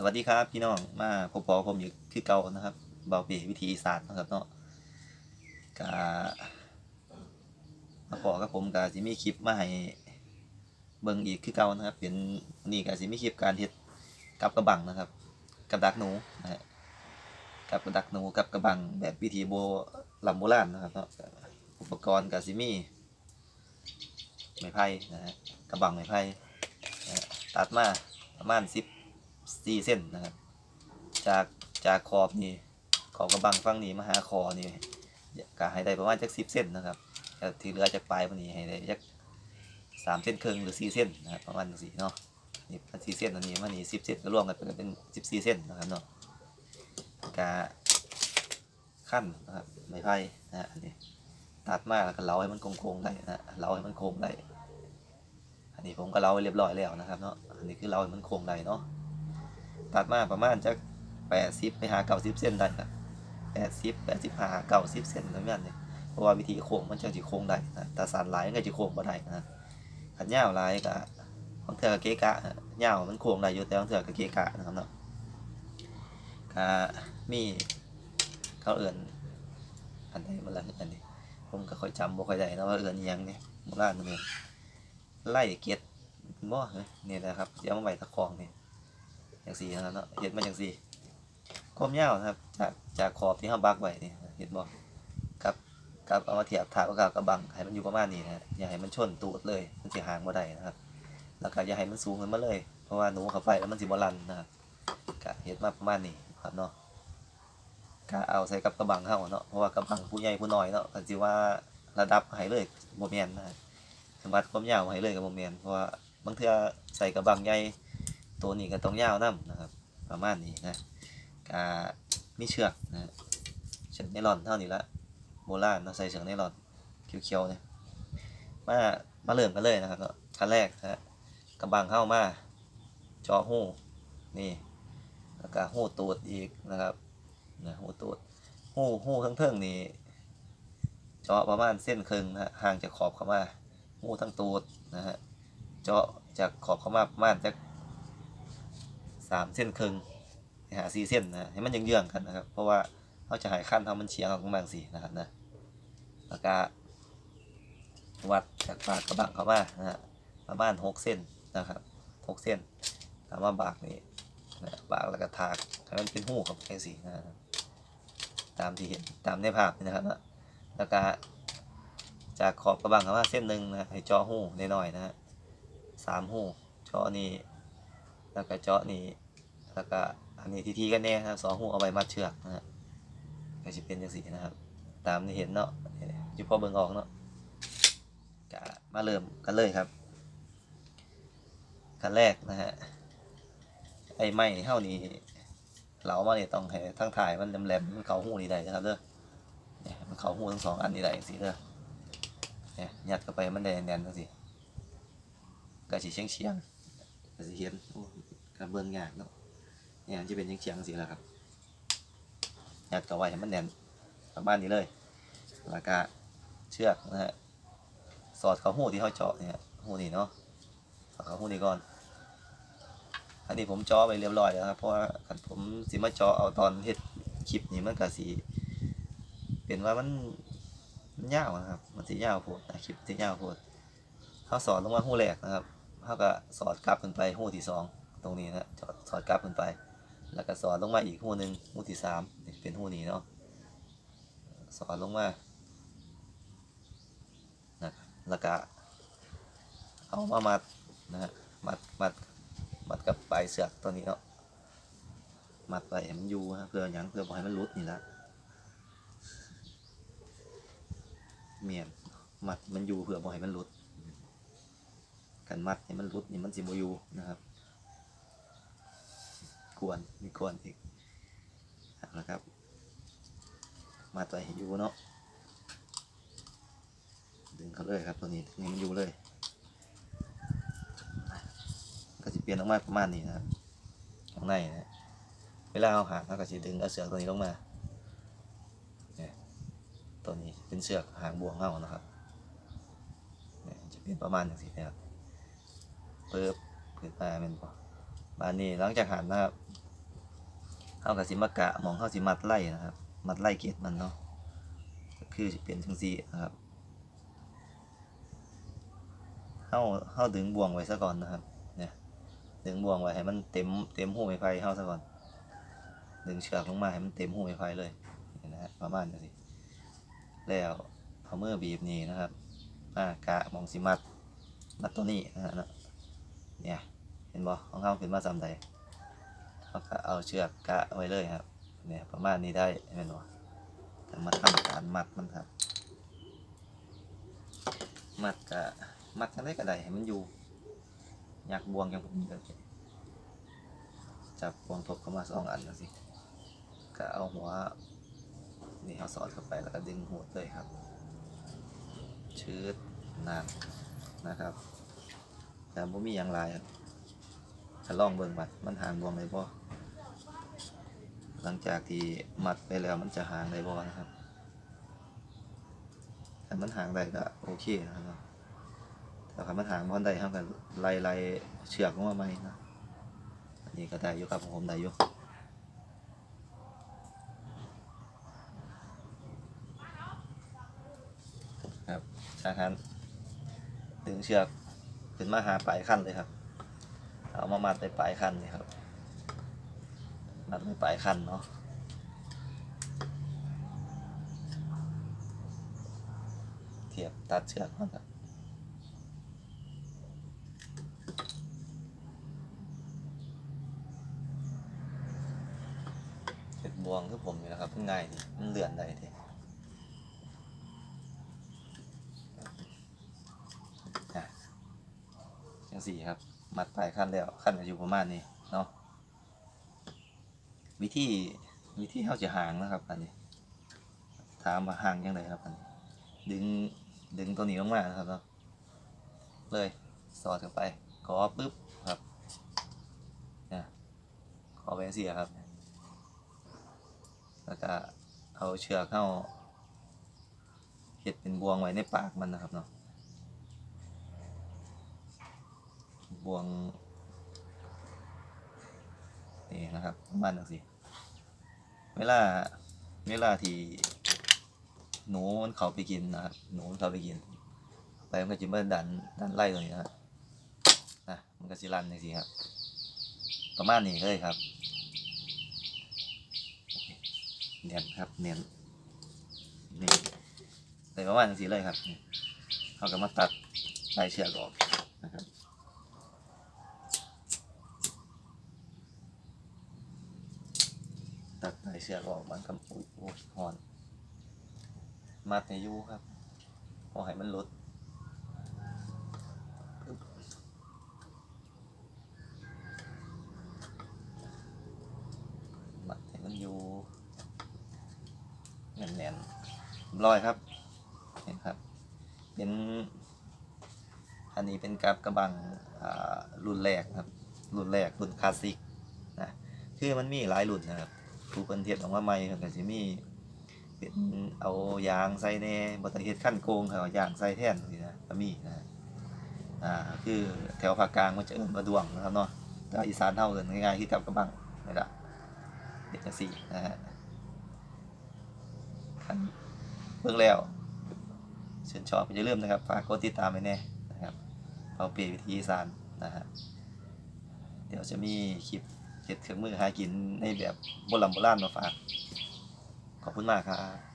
สวัสดีครับพี่น้องมาพบพอผมอยู่คือเก่านะครับเบาเปวิธีศาสตร์นะครับเนาะกามาพอกับผมกาสิมีคลิปมาให้เบิ่งอีกคือเก่านะครับ เป็นนี่กาสิมีคลิปการเฮ็ดกับกระบังนะครับ กับดักหนูนะฮะกับกระดักหนูกับกระบังแบบวิธีโบลำโบราณนะครับเนาะอุปกรณ์กาสิมีไม้ไผ่นะฮะกระบังไม้ไผ่นะฮะตัดมาประมาณ10 สี่เส้นนะครับ จากจากขอบนี่ขอบกระบังฝั่งนี้มาหาคอนี่ก็ให้ได้ประมาณจักสิบเส้นนะครับแล้วที่เหลือจากปลายมันนี้ให้ได้จักสามเส้นครึ่งหรือสี่เส้นนะครับประมาณสี่เนาะนี่มันสี่เส้นอันนี้มันนี่สิบเส้นก็รวมกันเป็นเป็นสิบสี่เส้นนะครับเนาะกาขั้นนะครับไม้ไผ่นะอันนี้ตัดมากแล้วก็เล้าให้มันโค้งๆได้นะฮะเล้าให้มันโค้งได้อันนี้ผมก็เล้าไว้เรียบร้อยแล้วนะครับเนาะอันนี้คือเล้าให้มันโค้งได้เนาะ ตัดมาประมาณจะแปดสิบไปหาเก้าสิบเซนได้ครับแปดสิบแปดสิบหาเก้าสิบเซนประมาณนี้เพราะว่าวิธีโค้งมันจังสิโค้งได้นะแต่สันหลายมันก็จะโค้งบ่ได้นะขันยาวหลายก็บางเทื่อก็เกะกะฮะยาวมันโค้งได้อยู่แต่บางเทื่อก็เกะกะนะครับเนาะก็มีเขาเอื่นอันใดมันละอันนี้ผมก็ค่อยจำบ่ค่อยได้นะว่าเอื่นอิหยังเนี่ยโบราณมันเนี่ไล่เก็ดบ่เนี่ยนะครับเดี๋ยวมาไว้ตะคองเนี่ย จังสี่นะครับเนาะเห็ดมาจังสี่ความยาวนะครับ จากจากขอบที่เขาบักไว้นี่เห็นบ่กับกับเอามาเทียบถากกับกระบังให้มันอยู่ประมาณนี้นะอย่าให้มันชนตูดเลยมันสิห่างบ่ได้นะครับ แล้วก็อย่าให้มันสูงขึ้นมาเลย เพราะว่าหนูเข้าไปแล้วมันสิบ่รันนะครับก็เห็ดมาประมาณนี้ครับเนาะก็เอาใส่กับกระบังเฮาเนาะเพราะว่ากระบังผู้ใหญ่ผู้น้อยเนาะก็สิว่าระดับให้เลยบ่แม่นนะฮะสมบัติความยาวให้เลยก็บ่แม่นเพราะว่าบางเทื่อใส่กระบังใหญ่ ตัวนี้ก็ต้องยาวน้ำนะครับ ประมาณนี้นะกามีเชือกนะเชือกไนลอนเท่านี้ละโบราณเราใส่เชือกไนลอนเขียวๆเนี่ยมามาเริ่มกันเลยนะครับเนาะขั้นแรกนะฮะกระบังเข้ามาจาะหูนี่แล้วก็หูตูดอีกนะครับนะหูตูดหูหูทั้งเทิงนี่เจาะประมาณเส้นครึ่งนะฮะห่างจากขอบเข้ามาหูทั้งตูดนะฮะเจาะจากขอบเข้ามาประมาณจาก สามเส้นครึ่งหาสี่เส้นนะให้มันยังเยื่องๆกันนะครับ เพราะว่าเขาจะหายขั้นทำมันเฉียงออกมาสี่นะครับนะแล้วก็วัดจากปากกระบังเข้ามานะฮะประมาณหกเส้นนะครับหกเส้นถามว่าบากนี่นะบากแล้วก็ถากให้มันเป็นหูกับแค่สี่นะครับตามที่เห็นตามในภาพนี่นะครับนะแล้วก็จากขอบกระบังเข้ามาเส้นหนึ่งนะให้จาะหูน้อยๆนะฮะสามหูเจาะนี่ แล้วก็เจาะนี่แล้วก็อันนี้ทีทีกันแน่นะครับสองหูเอาไว้มัดเชือกนะฮะก็จะเป็นจังสีนะครับ ตามที่เห็นเนาะจุพอเบิ่งออกเนาะก็มาเริ่มกันเลยครับขั้นแรกนะฮะไอ้ไม้เท่านี้เหลามาเนี่ยต้องให้ทั้งถ่ายมันแหลมๆมันเข่าหูนี่ได้นะครับเด้อเนี่ยมันเข่าหูทั้งสองอันนี่ได้สีเด้อเนี่ยยัดเข้าไปมันแดงแดนจังสีก็สิเชียงเชียงๆ ก็สิเห็นโอ้กระเบื้องยากเนาะเนี่ยจะเป็นยังเฉียงๆสิแล้วครับยัดกับไว้ให้มันแน่นประมาณนี้เลย แล้วก็เชือกนะฮะสอดเขาหูที่เขาเจาะเนี่ยหูนี่เนาะสอดเขาหูนี่ก่อนอันนี้ผมเจาะไปเรียบร้อยแล้วครับเพราะว่าผมสิมาเจาะเอาตอนเฮ็ดคลิปนี่มันก็สิเป็นว่ามันมันยาวนะครับ มันสิยาวโพดคลิปสิยาวโพดเขาสอนลงมาหูแรกนะครับ เขาก็สอดกลับขึ้นไปหูที่สองตรงนี้นะจอดสอดกลับขึ้นไป แล้วก็สอดลงมาอีกหูหนึ่งหูที่สามเป็นหูนี้เนาะสอดลงมานะแล้วก็เอามามัดนะฮะมัดมัดมัดกับปลายเสือกตัวนี้เนาะมัดไปให้มันอยู่นะเพื่ออย่างเพื่อบ่ให้มันหลุดนี่ละเมียนมัดมันอยู่เพื่อบ่ให้มันหลุด กันมัดให้มันรุดนี่มันสิบอยู่นะครับกวนมีกวนอีกเอาละครับ มาตัวให้อยู่เนาะดึงเขาเลยครับตัวนี้ดึงให้มันอยู่เลย ก็จะเปลี่ยนออกมาประมาณนี้นะครับข้างในนะเวลาเอาหางเราก็จะดึงเอาเสือกตัวนี้ลงมาเนี่ยตัวนี้เป็นเสือกหางบวงเอานะครับเนี่ยจะเป็นประมาณอย่างนี้นะครับ ปึ๊บขึ้นมาเป็นปะบานนี้หลังจากหันนะครับเข้ากับสิมากะหมองเฮาสิมัดไล่นะครับ มัดไล่เกตมันเนาะคือสิเป็นจังซี่นะครับเฮาเฮาดึงบ่วงไว้ซะก่อนนะครับ เนี่ยดึงบ่วงไว้ให้มันเต็มเต็มหูไม้ไผ่เฮาซะก่อน ดึงเชือกลงมาให้มันเต็มหูไม้ไผ่เลยนี่นะฮะประมาณนี้สิแล้วเอามือบีบนี่นะครับ อ่ากะหมองสิมัดมัดตัวนี้นะฮะ เนี่ยเห็นบ่ของเฮาขึ้นมาซ้ำใดเขาก็เอาเชือกกะไว้เลยครับเนี่ยประมาณนี้ได้เห็นบ่แต่มาทำการมัดมันครับ มัดกะมัดกันได้ก็ได้ให้มันอยู่ อยากบวงอย่างผมนี่เลยจับบวงทบเข้ามาสองอันนะสิก็เอาหัวนี่เอาสอดเข้าไปแล้วก็ดึงหัวเลยครับ ชืดนานนะครับ แต่บ่มีอย่างไรครับถ้าลองเบิ่งบัดมันหางบวงได้บ่หลังจากที่มัดไปแล้วมันจะหางได้บ่นะครับถ้ามันหางได้ก็โอเคนะครับแต่ถ้ามันหางบ่ได้ครับก็ไล่ไล่เชือกลงมาใหม่นะอันนี้ก็ได้อยู่ครับผมได้อยู่ครับจากนั้นดึงเชือก ขึ้นมาหาปลายขั้นเลยครับ เอามามัดไปปลายขั้นนี่ครับ มัดไปปลายขั้นเนาะเทียบตัดเชือกมันครับเห็ดบวงคือผมนี่แหละครับง่ายดีมันเลื่อนได้ทีอะ จังสี่ครับ มัดปลายขั้นแล้วขั้นก็อยู่ประมาณนี้เนาะวิธีวิธีเขาจะห่างนะครับอันนี้ ถามว่าห่างยังไงครับอันนี้ ดึงดึงตัวนี้ลงมานะครับเนาะเลยสอดเข้าไปขอปึ๊บครับนี่ยขอแบงเสียครับ แล้วก็เอาเชือกเข้าเห็ดเป็นบวงไว้ในปากมันนะครับเนาะ บวงนี่นะครับประมาณนั้นสิเวลาเวลาที่หนูมันเข้าไปกินนะครับหนูมันเข้าไปกิน ไปมันก็จะมาดันดันไล่ตัวนี้นะครับนะมันก็สิรันอย่างสิครับ ประมาณนี้เลยครับเนียนครับเนียนนี่เลยประมาณนี้เลยครับเขาก็มาตัดลายเชือกออกนะครับ ตัดสายเชือกออกมันก็อุ้ยโอ้ยหอน มัดในยูครับพอให้มันลดมัดให้มันอยู่แน่นๆเรียบร้อยครับเห็นครับ เป็นอันนี้เป็นกับกระบังรุ่นแรกครับ รุ่นแรกรุ่นคลาสสิกนะคือมันมีหลายรุ่นนะครับ ผู้เพิ่นเทียบออกมาใหม่เพิ่นก็สิมีเป็นเอายางใส่แหน่บ่ต้องเฮ็ดขั้นโกงเขาเอายางใส่แท่นจังซี่นะก็มีนะอ่าคือแถวภาคกลางมันจะเอิ้นว่าดวงนะครับเนาะแต่อีสานเฮาเอิ้นง่ายๆคือกับกระบังนี่ล่ะเป็นจังซี่นะฮะคันเบิ่งแล้วชื่นชอบอย่าลืมนะครับฝากกดติดตามไว้แน่นะครับเผาเปวิธีอีสานนะฮะเดี๋ยวจะมีคลิป เห็ดเครื่องมือหากินในแบบโบราณโบราณมาฝากขอบคุณมากครับ